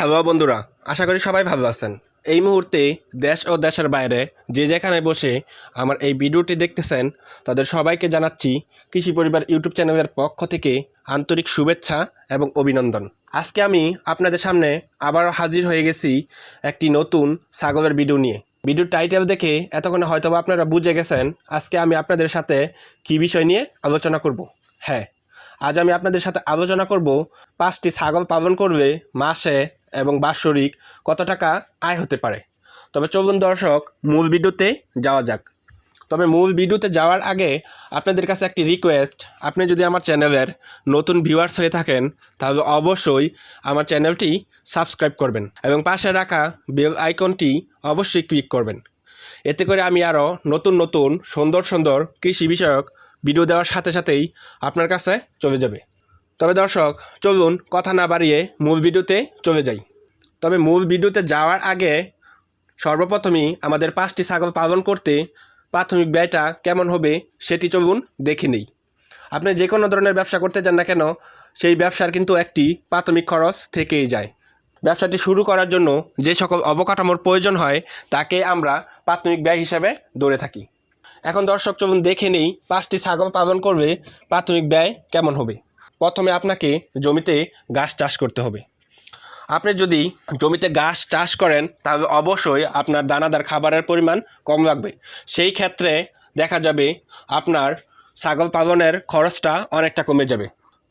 Hello বন্ধুরা, আশা করি সবাই ভালো আছেন। এই মুহূর্তে দেশ ও দেশের বাইরে যে যেখানে বসে আমার এই ভিডিওটি দেখতেছেন, তাদের সবাইকে জানাচ্ছি কৃষি পরিবার ইউটিউব চ্যানেলের পক্ষ থেকে আন্তরিক শুভেচ্ছা এবং অভিনন্দন। আজকে আমি আপনাদের সামনে আবারও হাজির হয়ে গেছি একটি নতুন ছাগলের ভিডিও নিয়ে। ভিডিওর টাইটেল দেখে এতক্ষণে হয়তো আপনারা বুঝে গেছেন আজকে আমি আপনাদের সাথে কী বিষয় নিয়ে আলোচনা করব। হ্যাঁ আজ আমি আপনাদের সাথে আলোচনা করব পাঁচটি ছাগল পালন করলে মাসে এবং বাৎসরিক কত টাকা আয় হতে পারে? তবে চলুন দর্শক, মূল ভিডিওতে যাওয়া যাক। তবে মূল ভিডিওতে যাওয়ার আগে আপনাদের কাছে একটি রিকোয়েস্ট আপনি যদি আমার চ্যানেলের নতুন ভিউয়ার্স হয়ে থাকেন, তাহলে অবশ্যই আমার চ্যানেলটি সাবস্ক্রাইব করবেন এবং পাশে রাখা বেল আইকনটি অবশ্যই ক্লিক করবেন। এতে করে আমি আরও নতুন নতুন, সুন্দর সুন্দর কৃষি বিষয়ক ভিডিও দেওয়ার সাথে সাথেই আপনার কাছে চলে যাবে। তবে দর্শক, চলুন কথা না বাড়িয়ে মূল ভিডিওতে চলে যাই। তবে মূল ভিডিওতে যাওয়ার আগে সর্বপ্রথমেই আমাদের পাঁচটি ছাগল পালন করতে প্রাথমিক ব্যয়টা কেমন হবে সেটি চলুন দেখে নেই। আপনি যে কোনো ধরনের ব্যবসা করতে চান না কেন, সেই ব্যবসার কিন্তু একটি প্রাথমিক খরচ থেকেই যায়। ব্যবসাটি শুরু করার জন্য যে সকল অবকাঠামোর প্রয়োজন হয়, তাকে আমরা প্রাথমিক ব্যয় হিসাবে ধরে থাকি। এখন দর্শক, চলুন দেখে নেই পাঁচটি ছাগল পালন করবে প্রাথমিক ব্যয় কেমন হবে। প্রথমে আপনাকে জমিতে ঘাস চাষ করতে হবে। আপনি যদি জমিতে ঘাস চাষ করেন, তাহলে অবশ্যই আপনার দানাদার খাবারের পরিমাণ কম লাগবে। সেই ক্ষেত্রে দেখা যাবে আপনার ছাগল পালনের খরচটা অনেকটা কমে যাবে।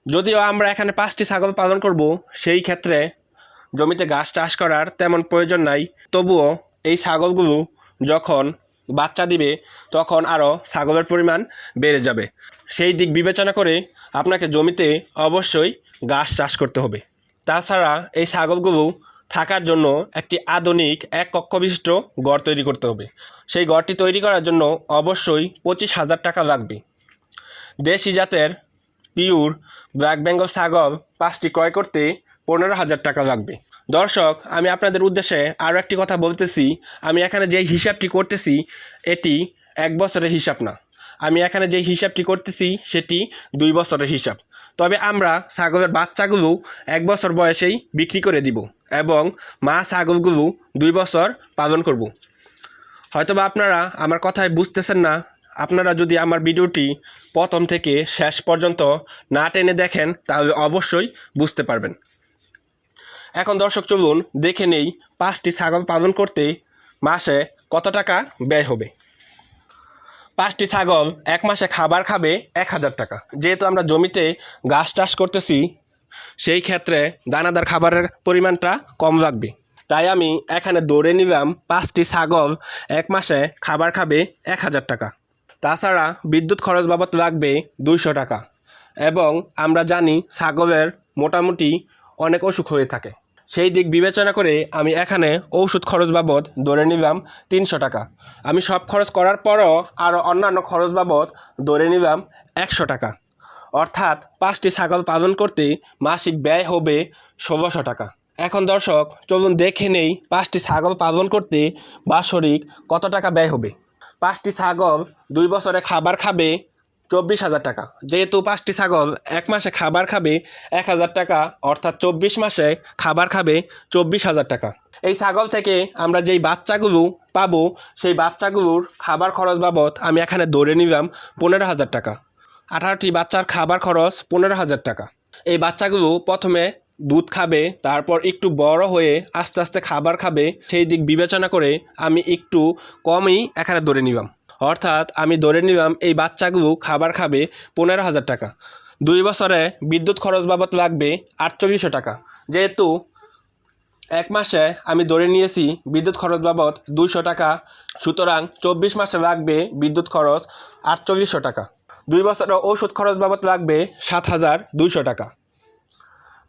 যদিও আমরা এখানে পাঁচটি ছাগল পালন করব, সেই ক্ষেত্রে জমিতে ঘাস চাষ করার তেমন প্রয়োজন নাই। তবুও এই ছাগলগুলো যখন বাচ্চা দিবে, তখন আরও ছাগলের পরিমাণ বেড়ে যাবে। সেই দিক বিবেচনা করে আপনাকে জমিতে অবশ্যই গাছ চাষ করতে হবে। তাছাড়া এই ছাগলগুলো থাকার জন্য একটি আধুনিক এক কক্ষ বিশিষ্ট ঘর তৈরি করতে হবে। সেই ঘরটি তৈরি করার জন্য অবশ্যই পঁচিশ হাজার টাকা লাগবে। দেশি জাতের পিওর ব্ল্যাক বেঙ্গল ছাগল পাঁচটি ক্রয় করতে পনেরো হাজার টাকা লাগবে। দর্শক, আমি আপনাদের উদ্দেশ্যে আরও একটি কথা বলতেছি। আমি এখানে যে হিসাবটি করতেছি, এটি এক বছরের হিসাব না। আমি এখানে যে হিসাবটি করতেছি, সেটি দুই বছরের হিসাব। তবে আমরা ছাগলের বাচ্চাগুলো এক বছর বয়সেই বিক্রি করে দিব এবং মা ছাগলগুলো দুই বছর পালন করব। হয়তোবা আপনারা আমার কথায় বুঝতেছেন না, আপনারা যদি আমার ভিডিওটি প্রথম থেকে শেষ পর্যন্ত না টেনে দেখেন, তাহলে অবশ্যই বুঝতে পারবেন। এখন দর্শক, চলুন দেখে নেই পাঁচটি ছাগল পালন করতে মাসে কত টাকা ব্যয় হবে। পাঁচটি ছাগল এক মাসে খাবার খাবে এক হাজার টাকা। যেহেতু আমরা জমিতে গাছ চাষ করতেছি, সেই ক্ষেত্রে দানাদার খাবারের পরিমাণটা কম লাগবে। তাই আমি এখানে দৌড়ে নিলাম পাঁচটি ছাগল এক মাসে খাবার খাবে এক হাজার টাকা। তাছাড়া বিদ্যুৎ খরচ বাবদ লাগবে দুইশো টাকা। এবং আমরা জানি ছাগলের মোটামুটি অনেক অসুখ হয়ে থাকে। সেই দিক বিবেচনা করে আমি এখানে ঔষধ খরচ বাবদ ধরে নিলাম তিনশো টাকা। আমি সব খরচ করার পরও আরও অন্যান্য খরচ বাবদ ধরে নিলাম একশো টাকা। অর্থাৎ পাঁচটি ছাগল পালন করতে মাসিক ব্যয় হবে ষোলোশো টাকা। এখন দর্শক, চলুন দেখে নেই পাঁচটি ছাগল পালন করতে বাৎসরিক কত টাকা ব্যয় হবে। পাঁচটি ছাগল দুই বছরে খাবার খাবে চব্বিশ হাজার টাকা। যেহেতু পাঁচটি ছাগল এক মাসে খাবার খাবে এক হাজার টাকা, অর্থাৎ চব্বিশ মাসে খাবার খাবে চব্বিশ হাজার টাকা। এই ছাগল থেকে আমরা যেই বাচ্চাগুলো পাবো, সেই বাচ্চাগুলোর খাবার খরচ বাবদ আমি এখানে ধরে নিলাম পনেরো হাজার টাকা। আঠারোটি বাচ্চার খাবার খরচ পনেরো হাজার টাকা। এই বাচ্চাগুলো প্রথমে দুধ খাবে, তারপর একটু বড় হয়ে আস্তে আস্তে খাবার খাবে, সেই দিক বিবেচনা করে আমি একটু কমই এখানে ধরে নিলাম। অর্থাৎ আমি ধরে নিলাম এই বাচ্চাগুলো খাবার খাবে পনেরো হাজার টাকা। দুই বছরে বিদ্যুৎ খরচ বাবদ লাগবে আটচল্লিশশো টাকা। যেহেতু এক মাসে আমি ধরে নিয়েছি বিদ্যুৎ খরচ বাবদ দুইশো টাকা, সুতরাং চব্বিশ মাসে লাগবে বিদ্যুৎ খরচ আটচল্লিশশো টাকা। দুই বছরে ওষুধ খরচ বাবদ লাগবে সাত হাজার দুইশো টাকা।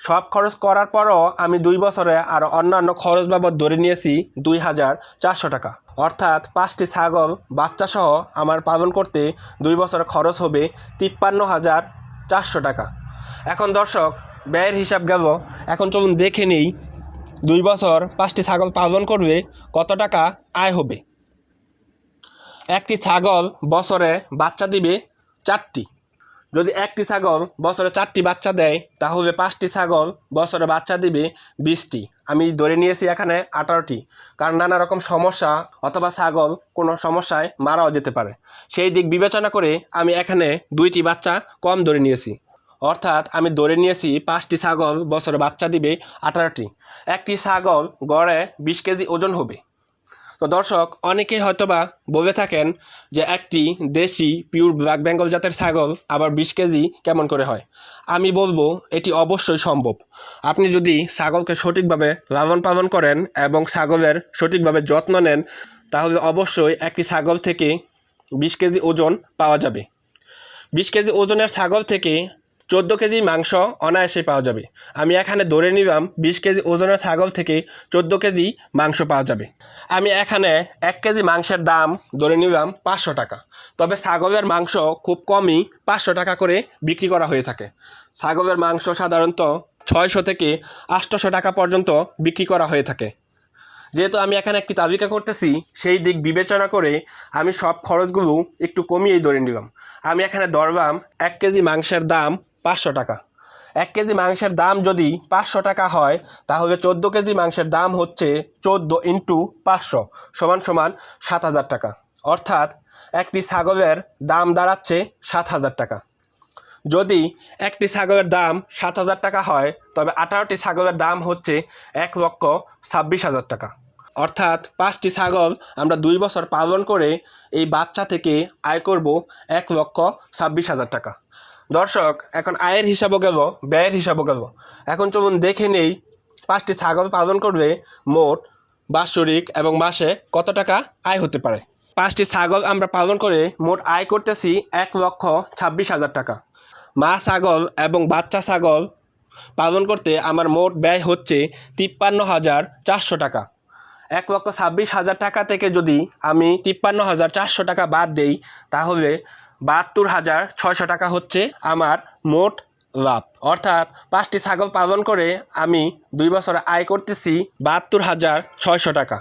সব খরচ করার পরও আমি দুই বছরে আর অন্যান্য খরচ বাবদ ধরে নিয়েছি দুই হাজার চারশো টাকা। অর্থাৎ পাঁচটি ছাগল বাচ্চা সহ আমার পালন করতে দুই বছর খরচ হবে তিপ্পান্ন হাজার চারশো টাকা। এখন দর্শক, ব্যয়ের হিসাব গেল। এখন চলুন দেখে নিই দুই বছর পাঁচটি ছাগল পালন করবে কত টাকা আয় হবে। একটি ছাগল বছরে বাচ্চা দিবে চারটি। যদি একটি ছাগল বছরে চারটি বাচ্চা দেয়, তাহলে পাঁচটি ছাগল বছরে বাচ্চা দিবে বিশটি। আমি ধরে নিয়েছি এখানে আঠারোটি। কারণ নানা রকম সমস্যা অথবা ছাগল কোনো সমস্যায় মারাও যেতে পারে। সেই দিক বিবেচনা করে আমি এখানে দুইটি বাচ্চা কম ধরে নিয়েছি। অর্থাৎ আমি ধরে নিয়েছি পাঁচটি ছাগল বছরে বাচ্চা দিবে আঠারোটি। একটি ছাগল গড়ে বিশ কেজি ওজন হবে। তো দর্শক অনেকেই হয়তোবা বলে থাকেন যে একটি দেশি পিওর ব্ল্যাক বেঙ্গল জাতের ছাগল আবার বিশ কেজি কেমন করে হয়। আমি বলব এটি অবশ্যই সম্ভব। আপনি যদি ছাগলকে সঠিকভাবে লালন পালন করেন এবং ছাগলের সঠিকভাবে যত্ন নেন, তাহলে অবশ্যই একটি ছাগল থেকে বিশ কেজি ওজন পাওয়া যাবে। বিশ কেজি ওজনের ছাগল থেকে চোদ্দ কেজি মাংস অনায়াসে পাওয়া যাবে। আমি এখানে ধরে নিলাম বিশ কেজি ওজনের ছাগল থেকে চোদ্দ কেজি মাংস পাওয়া যাবে। আমি এখানে এক কেজি মাংসের দাম ধরে নিলাম পাঁচশো টাকা। তবে ছাগলের মাংস খুব কমই পাঁচশো টাকা করে বিক্রি করা হয়ে থাকে। ছাগলের মাংস সাধারণত ছয়শো থেকে আটশোশো টাকা পর্যন্ত বিক্রি করা হয়ে থাকে। যেহেতু আমি এখানে একটি তালিকা করতেছি, সেই দিক বিবেচনা করে আমি সব খরচগুলো একটু কমিয়েই ধরে নিলাম। আমি এখানে দরবাম এক কেজি মাংসের দাম পাঁচশো টাকা। এক কেজি মাংসের দাম যদি পাঁচশো টাকা হয়, তাহলে চোদ্দ কেজি মাংসের দাম হচ্ছে চোদ্দ ইন্টু পাঁচশো সমান সমান সাত হাজার টাকা। অর্থাৎ একটি ছাগলের দাম দাঁড়াচ্ছে সাত হাজার টাকা। যদি একটি ছাগলের দাম সাত হাজার টাকা হয়, তবে আঠারোটি ছাগলের দাম হচ্ছে এক লক্ষ ছাব্বিশ হাজার টাকা। অর্থাৎ পাঁচটি ছাগল আমরা দুই বছর পালন করে এই বাচ্চা থেকে আয় করব এক লক্ষ ছাব্বিশ হাজার টাকা। দর্শক, এখন আয়ের হিসাবও গেল, ব্যয়ের হিসাবও গেল। এখন চলুন দেখে নেই পাঁচটি ছাগল পালন করলে মোট বাৎসরিক এবং মাসে কত টাকা আয় হতে পারে। পাঁচটি ছাগল আমরা পালন করে মোট আয় করতেছি এক লক্ষ ছাব্বিশ হাজার টাকা। মা ছাগল এবং বাচ্চা ছাগল পালন করতে আমার মোট ব্যয় হচ্ছে তিপ্পান্ন হাজার চারশো টাকা। এক লক্ষ ছাব্বিশ হাজার টাকা থেকে যদি আমি তিপ্পান্ন হাজার চারশো টাকা বাদ দেই, তাহলে বাহাত্তর হাজার ছয়শো টাকা হচ্ছে আমার মোট লাভ। অর্থাৎ পাঁচটি ছাগল পালন করে আমি দুই বছর আয় করতেছি বাহাত্তর হাজার ছয়শো টাকা।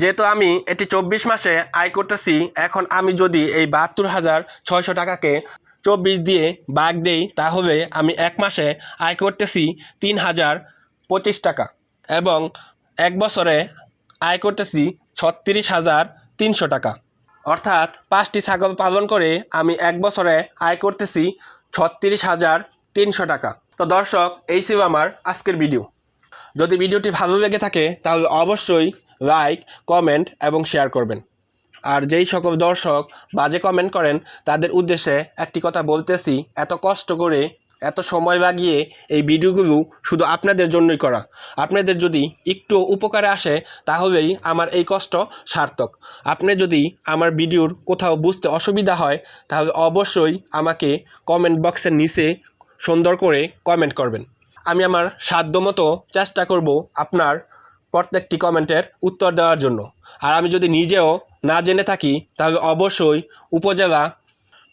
যেহেতু আমি এটি চব্বিশ মাসে আয় করতেছি, এখন আমি যদি এই বাহাত্তর হাজার ছয়শো টাকাকে চব্বিশ দিয়ে বাঘ দেই, তাহলে আমি এক মাসে আয় করতেছি তিন হাজার পঁচিশ টাকা এবং এক বছরে আয় করতেছি ছত্রিশ হাজার তিনশো টাকা। অর্থাৎ পাঁচটি ছাগল পালন করে আমি এক বছরে আয় করতেছি ছত্রিশ হাজার তিনশো টাকা। তো দর্শক, এই ছিল আমার আজকের ভিডিও। যদি ভিডিওটি ভালো লেগে থাকে, তাহলে অবশ্যই লাইক, কমেন্ট এবং শেয়ার করবেন। আর যেই সকল দর্শক বাজে কমেন্ট করেন, তাদের উদ্দেশ্যে একটি কথা বলতেছি, এত কষ্ট করে এত সময় লাগিয়ে এই ভিডিওগুলো শুধু আপনাদের জন্যই করা। আপনাদের যদি একটু উপকারে আসে, তাহলেই আমার এই কষ্ট সার্থক। আপনি যদি আমার ভিডিওর কোথাও বুঝতে অসুবিধা হয়, তাহলে অবশ্যই আমাকে কমেন্ট বক্সের নিচে সুন্দর করে কমেন্ট করবেন। আমি আমার সাধ্যমতো চেষ্টা করব আপনার প্রত্যেকটি কমেন্টের উত্তর দেওয়ার জন্য। আর আমি যদি নিজেও না জেনে থাকি, তাহলে অবশ্যই উপজেলা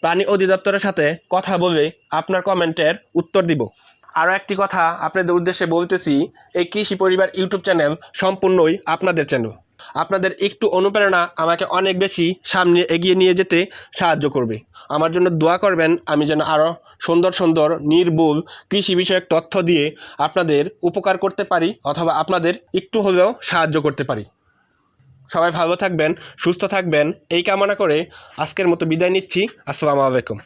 প্রাণী অধিদপ্তরের সাথে কথা বলে আপনার কমেন্টের উত্তর দিব। আরও একটি কথা আপনাদের উদ্দেশ্যে বলতেছি, এই কৃষি পরিবার ইউটিউব চ্যানেল সম্পূর্ণই আপনাদের চ্যানেল আপনাদের একটু অনুপ্রেরণা আমাকে অনেক বেশি সামনে এগিয়ে নিয়ে যেতে সাহায্য করবে। আমার জন্য দোয়া করবেন, আমি যেন আরও সুন্দর সুন্দর নির্ভুল কৃষি বিষয়ক তথ্য দিয়ে আপনাদের উপকার করতে পারি অথবা আপনাদের একটু হলেও সাহায্য করতে পারি। সবাই ভালো থাকবেন সুস্থ থাকবেন এই কামনা করে আজকের মতো বিদায় নিচ্ছি। আসসালামু আলাইকুম।